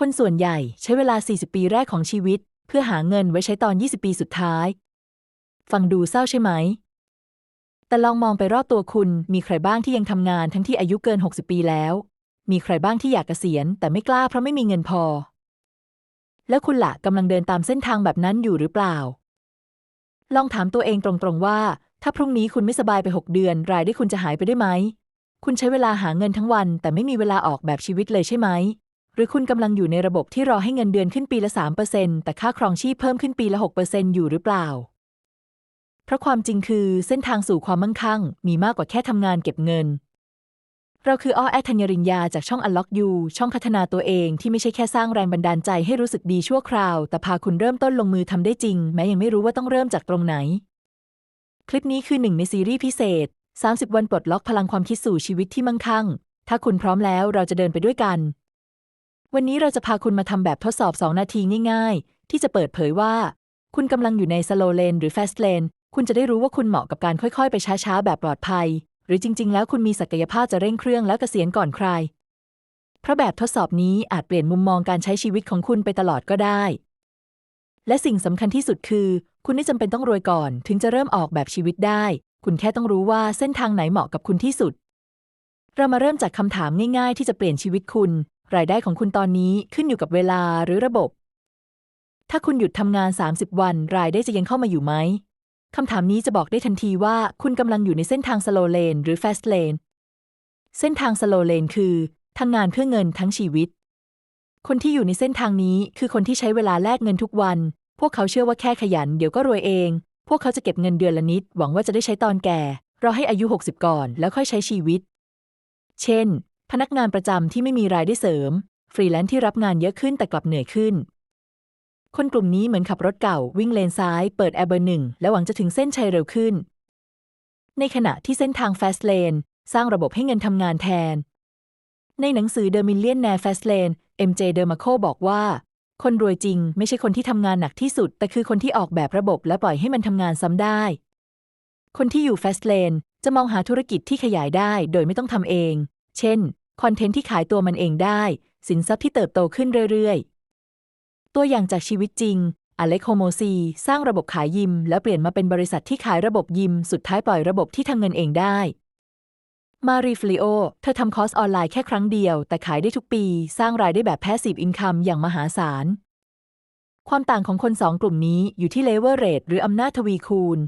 คนส่วนใหญ่ใช้เวลา 40 ปีแรกของชีวิต เพื่อหาเงินไว้ใช้ตอน 20 ปีสุดท้าย ฟังดูเศร้าใช่ไหม แต่ลองมองไปรอบตัวคุณ มีใครบ้างที่ยังทำงานทั้งที่อายุเกิน 60 ปีแล้ว มีใครบ้างที่อยากเกษียณ แต่ไม่กล้าเพราะไม่มีเงินพอ แล้วคุณละกำลังเดินตามเส้นทางแบบนั้นอยู่หรือเปล่า ลองถามตัวเองตรงๆว่า ถ้าพรุ่งนี้คุณไม่สบายไป 6 เดือน รายได้คุณจะหายไปได้ไหม คุณใช้เวลาหาเงินทั้งวัน แต่ไม่มีเวลาออกแบบชีวิตเลยใช่ไหม หรือคุณกำลังอยู่ในระบบที่รอให้เงินเดือนขึ้นปีละ 3%แต่ค่าครองชีพเพิ่มขึ้นปีละ 6%อยู่หรือเปล่า เพราะความจริงคือเส้นทางสู่ความมั่งคั่ง มีมากกว่าแค่ทำงานเก็บเงิน เราคืออ้อแอธัญริญญาจากช่อง Unlock You ช่องพัฒนาตัวเองที่ไม่ใช่แค่สร้างแรงบันดาลใจให้รู้สึกดีชั่วคราว แต่พาคุณเริ่มต้นลงมือทำได้จริง แม้ยังไม่รู้ว่าต้องเริ่มจากตรงไหน คลิปนี้คือหนึ่งในซีรีส์พิเศษ 30 วันปลดล็อกพลังความคิดสู่ชีวิตที่มั่งคั่ง ถ้าคุณพร้อมแล้วเราจะเดินไปด้วยกัน วันนี้เราจะพาคุณมาทำแบบทดสอบ 2 นาทีง่าย ๆ ที่จะเปิดเผยว่า คุณกำลังอยู่ใน slow lane หรือ fast lane คุณจะได้รู้ว่าคุณเหมาะกับการค่อยๆ ไปช้าๆ แบบปลอดภัย หรือจริง ๆ แล้วคุณมีศักยภาพจะเร่งเครื่องแล้วเกษียณก่อนใคร เพราะแบบทดสอบนี้อาจเปลี่ยนมุมมองการใช้ชีวิตของคุณไปตลอดก็ได้ และสิ่งสำคัญที่สุดคือ คุณไม่จำเป็นต้องรวยก่อน ถึงจะเริ่มออกแบบชีวิตได้ คุณแค่ต้องรู้ว่าเส้นทางไหนเหมาะกับคุณที่สุด เรามาเริ่มจากคำถามง่ายๆ ที่จะเปลี่ยนชีวิตคุณ รายได้ของคุณตอนนี้ขึ้นอยู่กับเวลาหรือระบบ ถ้าคุณหยุดทำงาน 30 วัน รายได้จะยังเข้ามาอยู่ไหมคำถามนี้จะบอกได้ทันทีว่าคุณกำลังอยู่ในเส้นทาง slow lane หรือ fast lane เส้นทาง slow lane คือทำงานเพื่อเงินทั้งชีวิต คนที่อยู่ในเส้นทางนี้คือคนที่ใช้เวลาแลกเงินทุกวัน พวกเขาเชื่อว่าแค่ขยันเดี๋ยวก็รวยเอง พวกเขาจะเก็บเงินเดือนละนิด หวังว่าจะได้ใช้ตอนแก่ รอให้อายุ 60 ก่อนแล้วค่อยใช้ชีวิต เช่น พนักงานประจำที่ไม่มีรายได้เสริม ฟรีแลนซ์ที่รับงานเยอะขึ้นแต่กลับเหนื่อยขึ้น คนกลุ่มนี้เหมือนขับรถเก่า วิ่งเลนซ้าย เปิดแอร์เบอร์หนึ่งและหวังจะถึงเส้นชัยเร็วขึ้น ในขณะที่เส้นทาง Fast Lane สร้างระบบให้เงินทำงานแทน ในหนังสือ The Millionaire Fast Lane MJ Dermaco บอกว่า คนรวยจริงไม่ใช่คนที่ทำงานหนักที่สุด แต่คือคนที่ออกแบบระบบและปล่อยให้มันทำงานซ้ำได้ คนที่อยู่ Fast Lane จะมองหาธุรกิจที่ขยายได้โดยไม่ต้องทำเอง เช่น คอนเทนต์ที่ขายตัวมันเองได้ สินทรัพย์ที่เติบโตขึ้นเรื่อยๆ ตัวอย่างจากชีวิตจริง อเล็กโฮโมซี สร้างระบบขายยิม แล้วเปลี่ยนมาเป็นบริษัทที่ขายระบบยิม สุดท้ายปล่อยระบบที่ทำเงินเองได้ มารีฟลิโอ เธอทำคอร์สออนไลน์แค่ครั้งเดียว แต่ขายได้ทุกปี สร้างรายได้แบบแพสซีฟอินคัมอย่างมหาศาล ความต่างของคนสองกลุ่มนี้อยู่ที่เลเวอร์เรทหรืออำนาจทวีคูณ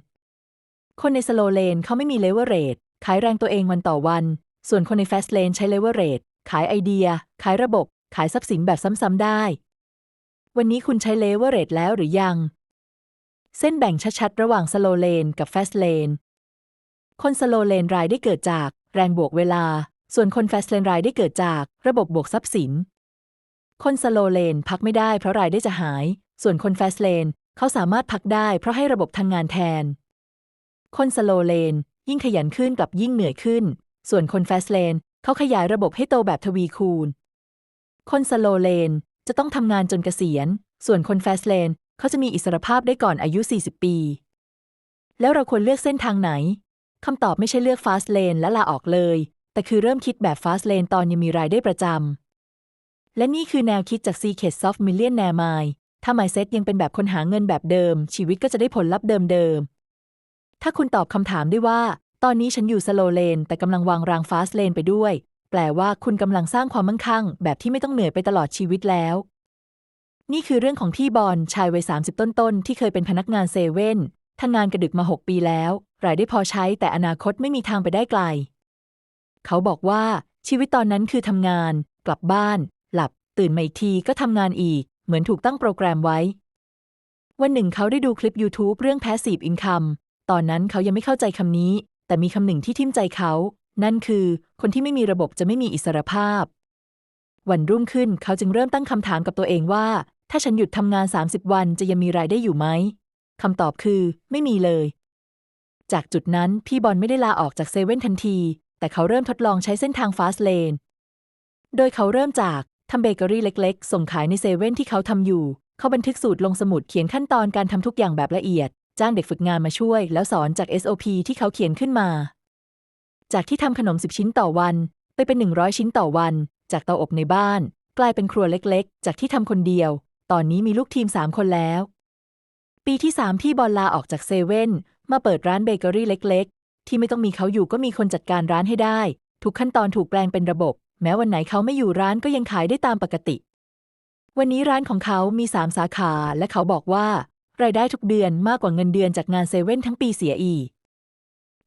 คนในสโลเลนเขาไม่มีเลเวอร์เรทขายแรงตัวเองวันต่อวัน ส่วนคนในแฟสเลนใช้เลเวอร์เรทขายไอเดีย ขายระบบ ขายทรัพย์สินแบบซ้ำๆได้ วันนี้คุณใช้เลเวอร์เรทแล้วหรือยัง เส้นแบ่งชัดๆ ระหว่างสโลเลนกับแฟสเลนคนสโลเลนรายได้เกิดจากแรงบวกเวลา ส่วนคนแฟสเลนรายได้เกิดจากระบบบวกทรัพย์สิน คนสโลเลนพักไม่ได้เพราะรายได้จะหาย ส่วนคนแฟสเลนเขาสามารถพักได้เพราะให้ระบบทำงงานแทน คนสโลเลนยิ่งขยันขึ้นกับยิ่งเหนื่อยขึ้น ส่วนคนแฟสเลนเขาขยายระบบให้โตแบบทวีคูณ คนสโลเลนจะต้องทำงานจนเกษียณ ส่วนคนแฟสเลนเขาจะมีอิสรภาพได้ก่อนอายุ 40 ปี แล้วเราควรเลือกเส้นทางไหนคำตอบไม่ใช่เลือกฟาสเลนและลาออกเลย แต่คือเริ่มคิดแบบฟาสเลนตอนยังมีรายได้ประจำ และนี่คือแนวคิดจาก Secrets of Millionaire Mind ถ้า mindset ยังเป็นแบบคนหาเงินแบบเดิม ชีวิตก็จะได้ผลลัพธ์เดิมๆถ้าคุณตอบคำถามได้ว่า ตอนนี้ฉันอยู่สโลเลน แต่กำลังวางรางฟาสเลนไปด้วย แปลว่าคุณกำลังสร้างความมั่งคั่ง แบบที่ไม่ต้องเหนื่อยไปตลอดชีวิตแล้ว นี่คือเรื่องของพี่บอลชายวัย30ต้นๆ ที่เคยเป็นพนักงานเซเว่นทำงานกระดึกมา6ปีแล้ว รายได้พอใช้แต่อนาคตไม่มีทางไปได้ไกล เขาบอกว่าชีวิตตอนนั้นคือทำงาน กลับบ้าน หลับ ตื่นมาอีกทีก็ทำงานอีก เหมือนถูกตั้งโปรแกรมไว้ วันหนึ่งเขาได้ดูคลิป YouTube เรื่อง Passive Income ตอนนั้นเขายังไม่เข้าใจคำนี้ แต่มีคำหนึ่งที่ทิ่มใจเขา นั่นคือ คนที่ไม่มีระบบจะไม่มีอิสรภาพ วันรุ่งขึ้นเขาจึงเริ่มตั้งคำถามกับตัวเองว่า ถ้าฉันหยุดทำงาน 30 วันจะยังมีรายได้อยู่ไหมคำตอบคือ ไม่มีเลย จากจุดนั้นพี่บอลไม่ได้ลาออกจากเซเว่นทันที แต่เขาเริ่มทดลองใช้เส้นทางฟาสเลน โดยเขาเริ่มจากทำเบเกอรี่เล็ก ๆ ส่งขายในเซเว่นที่เขาทำอยู่ เขาบันทึกสูตรลงสมุดเขียนขั้นตอนการทำทุกอย่างแบบละเอียด จ้างเด็กฝึกงานมาช่วย แล้วสอนจาก SOP ที่เขาเขียนขึ้นมา จากที่ทำขนม 10 ชิ้นต่อวัน ไปเป็น 100 ชิ้นต่อวัน จากเตาอบในบ้าน กลายเป็นครัวเล็กๆ จากที่ทำคนเดียว ตอนนี้มีลูกทีมสามคนแล้ว ปีที่สามพี่บอลลาออกจากเซเว่นมาเปิดร้านเบเกอรี่เล็ก ๆ ที่ไม่ต้องมีเขาอยู่ก็มีคนจัดการร้านให้ได้ ทุกขั้นตอนถูกแปลงเป็นระบบ แม้วันไหนเขาไม่อยู่ร้านก็ยังขายได้ตามปกติวันนี้ร้านของเขามีสามสาขา และเขาบอกว่า รายได้ทุกเดือนมากกว่าเงินเดือนจากงานเซเว่นทั้งปีเสียอีก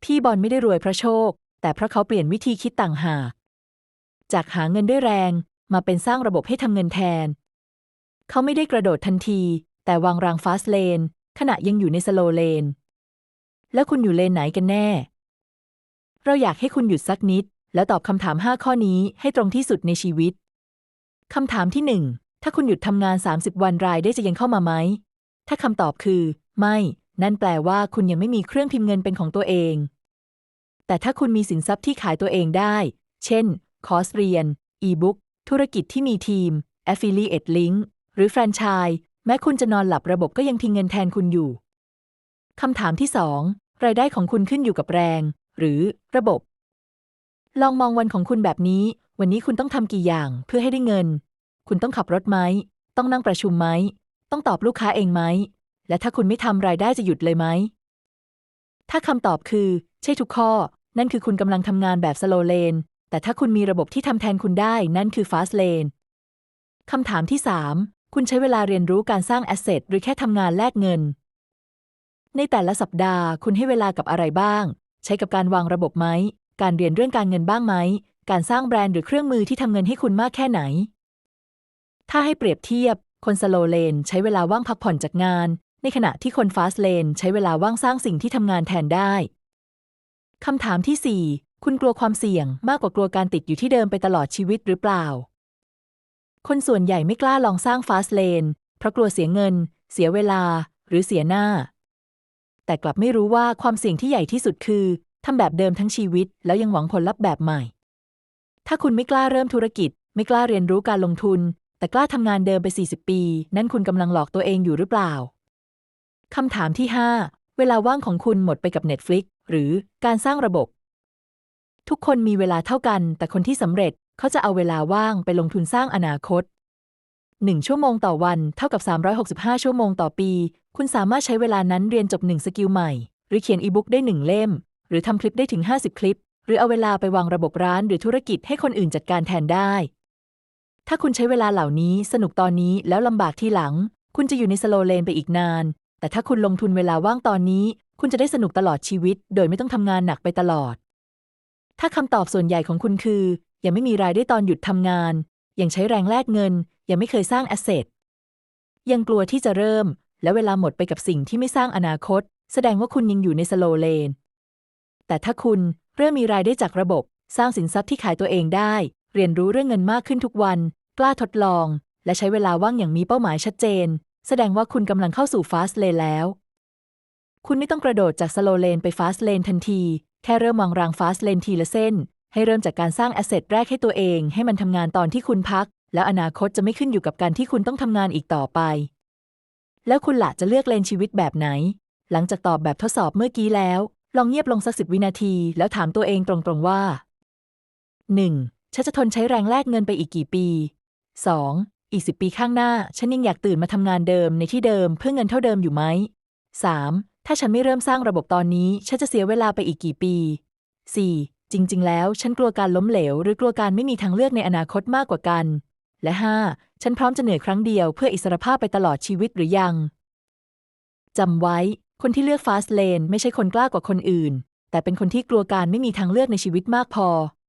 พี่บอลไม่ได้รวยเพราะโชค แต่เพราะเขาเปลี่ยนวิธีคิดต่างหาก จากหาเงินด้วยแรง มาเป็นสร้างระบบให้ทำเงินแทน เขาไม่ได้กระโดดทันที แต่วางรางฟาสเลน ขณะยังอยู่ในสโลเลน แล้วคุณอยู่เลนไหนกันแน่ เราอยากให้คุณหยุดสักนิด แล้วตอบคำถาม 5 ข้อนี้ให้ตรงที่สุดในชีวิตคำถามที่ 1 ถ้าคุณหยุดทำงาน 30 วันรายได้จะยังเข้ามาไหม ถ้าคำตอบคือ ไม่ นั่นแปลว่าคุณยังไม่มีเครื่องพิมพ์เงินเป็นของตัวเอง แต่ถ้าคุณมีสินทรัพย์ที่ขายตัวเองได้ เช่น คอร์สเรียน อีบุ๊ก ธุรกิจที่มีทีม Affiliate Link หรือแฟรนไชส์ แม้คุณจะนอนหลับระบบก็ยังทิ้งเงินแทนคุณอยู่คำถามที่ 2 รายได้ของคุณขึ้นอยู่กับแรง หรือระบบ ลองมองวันของคุณแบบนี้ วันนี้คุณต้องทำกี่อย่างเพื่อให้ได้เงิน คุณต้องขับรถไหม ต้องนั่งประชุมไหม ต้องตอบลูกค้าเองไหม และถ้าคุณไม่ทำรายได้จะหยุดเลยไหม ถ้าคำตอบคือ ใช่ทุกข้อ นั่นคือคุณกำลังทำงานแบบสโลเลน แต่ถ้าคุณมีระบบที่ทำแทนคุณได้นั่นคือฟาสเลนคำถามที่ 3 คุณใช้เวลาเรียนรู้การสร้างแอสเซทหรือแค่ทำงานแลกเงิน ในแต่ละสัปดาห์คุณให้เวลากับอะไรบ้าง ใช้กับการวางระบบไหม การเรียนเรื่องการเงินบ้างไหม การสร้างแบรนด์หรือเครื่องมือที่ทำเงินให้คุณมากแค่ไหน ถ้าให้เปรียบเทียบ คนสโลเลนใช้เวลาว่างพักผ่อนจากงาน ในขณะที่คนฟาสเลนใช้เวลาว่างสร้างสิ่งที่ทำงานแทนได้คำถามที่ 4 คุณกลัวความเสี่ยงมากกว่ากลัวการติดอยู่ที่เดิมไปตลอดชีวิตหรือเปล่า คนส่วนใหญ่ไม่กล้าลองสร้างฟาสเลนเพราะกลัวเสียเงิน เสียเวลา หรือเสียหน้า แต่กลับไม่รู้ว่าความเสี่ยงที่ใหญ่ที่สุดคือทำแบบเดิมทั้งชีวิต แล้วยังหวังผลลัพธ์แบบใหม่ ถ้าคุณไม่กล้าเริ่มธุรกิจ ไม่กล้าเรียนรู้การลงทุน แต่กล้าทำงานเดิมไป 40 ปี นั่นคุณกำลังหลอกตัวเองอยู่หรือเปล่าคำถามที่ 5 เวลาว่างของคุณหมดไปกับ Netflix หรือการสร้างระบบ ทุกคนมีเวลาเท่ากัน แต่คนที่สำเร็จเขาจะเอาเวลาว่างไปลงทุนสร้างอนาคต 1 ชั่วโมงต่อวันเท่ากับ 365 ชั่วโมงต่อปี คุณสามารถใช้เวลานั้นเรียนจบ 1 สกิลใหม่ หรือเขียนอีบุ๊กได้ 1 เล่ม หรือทำคลิปได้ถึง 50 คลิป หรือเอาเวลาไปวางระบบร้านหรือธุรกิจให้คนอื่นจัดการแทนได้ ถ้าคุณใช้เวลาเหล่านี้สนุกตอนนี้แล้วลำบากที่หลัง คุณจะอยู่ในสโลเลนไปอีกนาน แต่ถ้าคุณลงทุนเวลาว่างตอนนี้ คุณจะได้สนุกตลอดชีวิต โดยไม่ต้องทำงานหนักไปตลอด ถ้าคำตอบส่วนใหญ่ของคุณคือ ยังไม่มีรายได้ตอนหยุดทำงาน ยังใช้แรงแลกเงิน ยังไม่เคยสร้างแอสเซทยังกลัวที่จะเริ่ม และเวลาหมดไปกับสิ่งที่ไม่สร้างอนาคต แสดงว่าคุณยังอยู่ในสโลเลนแต่ถ้าคุณเริ่มมีรายได้จากระบบ สร้างสินทรัพย์ที่ขายตัวเองได้ เรียนรู้เรื่องเงินมากขึ้นทุกวัน กล้าทดลอง และใช้เวลาว่างอย่างมีเป้าหมายชัดเจน แสดงว่าคุณกำลังเข้าสู่ฟาสเลนแล้ว คุณไม่ต้องกระโดดจากสโลเลนไปฟาสเลนทันที แค่เริ่มวางรางฟาสเลนทีละเส้น ให้เริ่มจากการสร้างแอสเซทแรกให้ตัวเอง ให้มันทำงานตอนที่คุณพัก แล้วอนาคตจะไม่ขึ้นอยู่กับการที่คุณต้องทำงานอีกต่อไป แล้วคุณหละจะเลือกเลนชีวิตแบบไหน หลังจากตอบแบบทดสอบเมื่อกี้แล้ว ลองเงียบลงสักสิบวินาที แล้วถามตัวเองตรงๆว่า 1. ฉันจะทนใช้แรงแลกเงินไปอีกกี่ปี 2. อีกสิบปีข้างหน้า ฉันยังอยากตื่นมาทำงานเดิมในที่เดิมเพื่อเงินเท่าเดิมอยู่ไหม 3. ถ้าฉันไม่เริ่มสร้างระบบตอนนี้ ฉันจะเสียเวลาไปอีกกี่ปี 4. จริง ๆ แล้ว ฉันกลัวการล้มเหลว หรือกลัวการไม่มีทางเลือกในอนาคตมากกว่ากัน และ 5. ฉันพร้อมจะเหนื่อยครั้งเดียวเพื่ออิสรภาพไปตลอดชีวิตหรือยังจำไว้ คนที่เลือกฟาสเลนไม่ใช่คนกล้ากว่าคนอื่น แต่เป็นคนที่กลัวการไม่มีทางเลือกในชีวิตมากพอ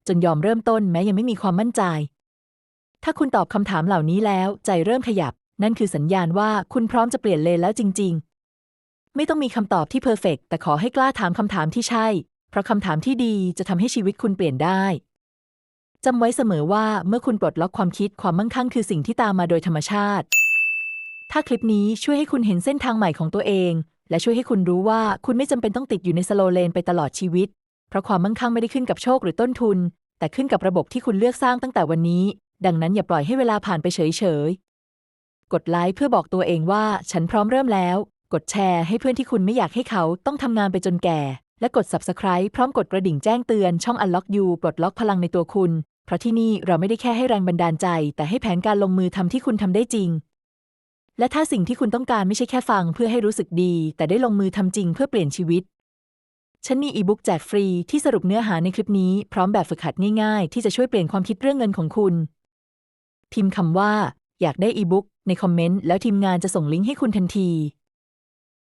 จนยอมเริ่มต้นแม้ยังไม่มีความมั่นใจ ถ้าคุณตอบคำถามเหล่านี้แล้วใจเริ่มขยับ นั่นคือสัญญาณว่าคุณพร้อมจะเปลี่ยนเลนแล้วจริง ๆ ไม่ต้องมีคำตอบที่เพอร์เฟกแต่ขอให้กล้าถามคำถามที่ใช่ เพราะคำถามที่ดีจะทำให้ชีวิตคุณเปลี่ยนได้จำไว้เสมอว่าเมื่อคุณปลดล็อกความคิดความมั่งคั่งคือสิ่งที่ตามมาโดยธรรมชาติ ถ้าคลิปนี้ช่วยให้คุณเห็นเส้นทางใหม่ของตัวเอง และช่วยให้คุณรู้ว่าคุณไม่จำเป็นต้องติดอยู่ในสโลเลนไปตลอดชีวิต เพราะความมั่งคั่งไม่ได้ขึ้นกับโชคหรือต้นทุน แต่ขึ้นกับระบบที่คุณเลือกสร้างตั้งแต่วันนี้ ดังนั้นอย่าปล่อยให้เวลาผ่านไปเฉยๆ กดไลค์เพื่อบอกตัวเองว่าฉันพร้อมเริ่มแล้ว กดแชร์ให้เพื่อนที่คุณไม่อยากให้เขาต้องทำงานไปจนแก่ และกด subscribe พร้อมกดกระดิ่งแจ้งเตือนช่อง Unlock You ปลดล็อกพลังในตัวคุณ เพราะที่นี่เราไม่ได้แค่ให้แรงบันดาลใจ แต่ให้แผนการลงมือทำที่คุณทำได้จริง และถ้าสิ่งที่คุณต้องการไม่ใช่แค่ฟังเพื่อให้รู้สึกดี แต่ได้ลงมือทำจริงเพื่อเปลี่ยนชีวิตฉันมีอีบุ๊กแจกฟรีที่สรุปเนื้อหาในคลิปนี้พร้อมแบบฝึกหัดง่ายๆ ที่จะช่วยเปลี่ยนความคิดเรื่องเงินของคุณ พิมพ์คำว่า อยากได้อีบุ๊กในคอมเมนต์แล้วทีมงานจะส่งลิงก์ให้คุณทันที